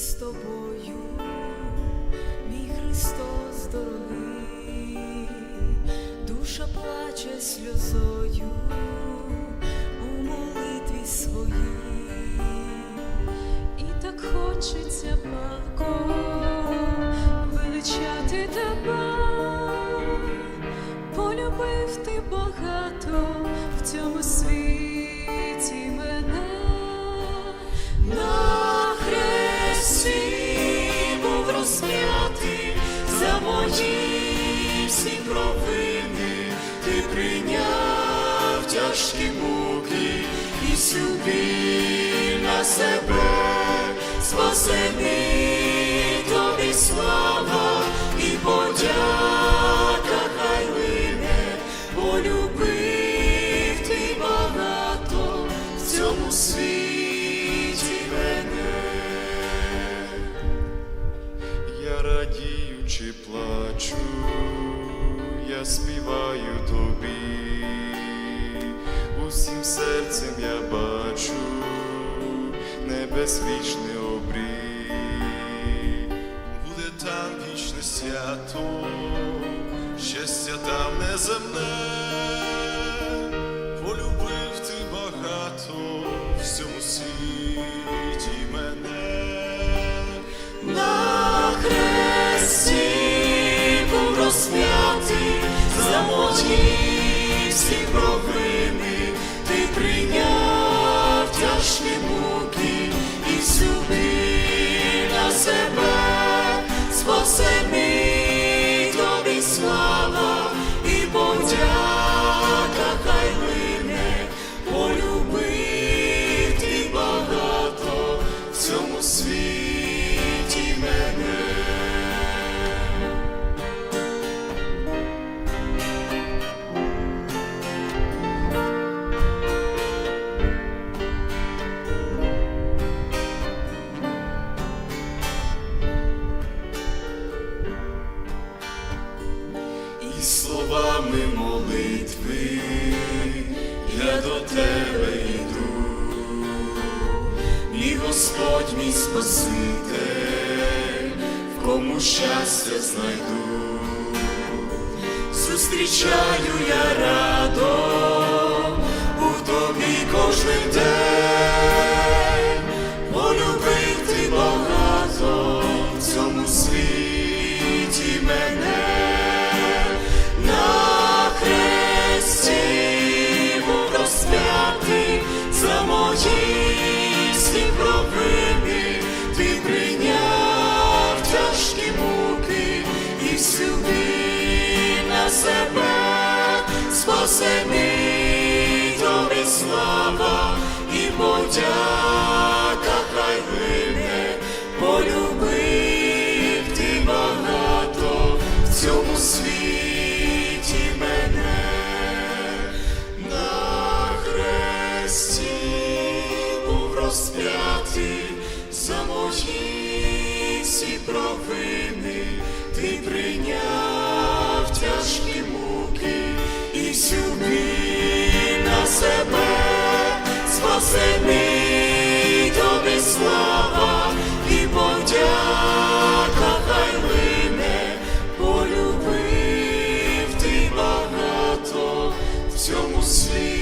з тобою, мій Христос дорогий, душа плаче сльозою у молитві своїй. І так хочеться палко величати тебе, полюбив ти багато в цьому світі розп'ятий за мої всі провини, ти прийняв тяжкі муки і сюди на себе, спасений плачу, я співаю тобі, усім серцем я бачу небезвічний обрій, буде там вічне свято, щастя там неземне, був розп'ятий словами молитви. Я до тебе йду, мій Господь, мій Спаситель, в кому щастя знайду, зустрічаю я радо у тобі кожен день, спасений тобі слава і подяка хай лине, полюбив ти багато в цьому світі мене. На був розп'ятий за мої всі ти прийняв і сюди на себе, спасений тобі слава і подяка хай мене полюбив ти багато в цьому світі.